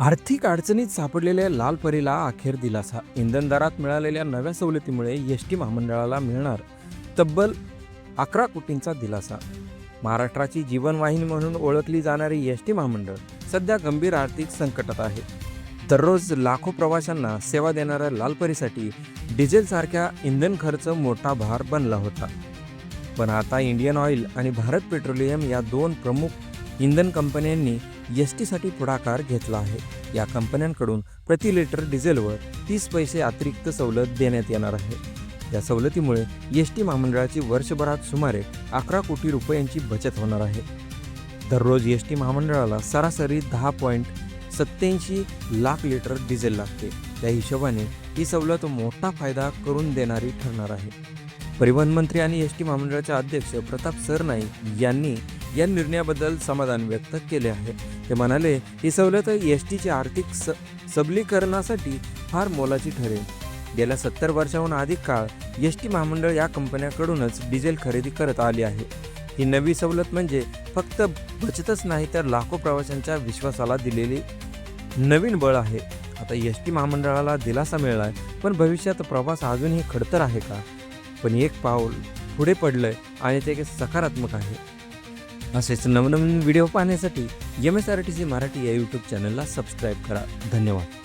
आर्थिक अडचणीत सापडलेल्या लाल परीला अखेर दिलासा. इंधन दरात मिळालेल्या नव्या सवलतीमुळे एस टी महामंडळाला मिळणार तब्बल अकरा कोटींचा दिलासा. महाराष्ट्राची जीवनवाहिनी म्हणून ओळखली जाणारी एस टी महामंडळ सध्या गंभीर आर्थिक संकटात आहे. दररोज लाखो प्रवाशांना सेवा देणाऱ्या लालपरीसाठी डिझेलसारख्या इंधन खर्च मोठा भार बनला होता. पण आता इंडियन ऑइल आणि भारत पेट्रोलियम या दोन प्रमुख इंधन कंपन्यांनी एस टीसाठी पुढाकार घेतला आहे. या कंपन्यांकडून प्रति लिटर डिझेलवर तीस पैसे अतिरिक्त सवलत देण्यात येणार आहे. या सवलतीमुळे एस टी महामंडळाची वर्षभरात सुमारे अकरा कोटी रुपयांची बचत होणार आहे. दररोज एस टी महामंडळाला सरासरी दहा पॉईंट सत्याऐंशी लाख लिटर डिझेल लागते. त्या हिशोबाने ही सवलत मोठा फायदा करून देणारी ठरणार आहे. परिवहन मंत्री आणि एस टी महामंडळाचे अध्यक्ष प्रताप सरनाईक यांनी या निर्णयाबद्दल समाधान व्यक्त केले आहे. ते म्हणाले ही सवलत एस टीच्या आर्थिक स सबलीकरणासाठी फार मोलाची ठरेल. गेल्या सत्तर वर्षाहून अधिक काळ एस टी महामंडळ या कंपन्याकडूनच डिझेल खरेदी करत आली आहे. ही नवी सवलत म्हणजे फक्त बचतच नाही तर लाखो प्रवाशांच्या विश्वासाला दिलेली नवीन बळ आहे. आता एस टी महामंडळाला दिलासा मिळाला आहे पण भविष्यात प्रवास अजूनही खडतर आहे का? पण एक पाऊल पुढे पडलंय आणि ते सकारात्मक आहे. असेच नवनवीन व्हिडिओ पाहण्यासाठी M S R T C Marathi या यूट्यूब चॅनलला सबस्क्राईब करा. धन्यवाद.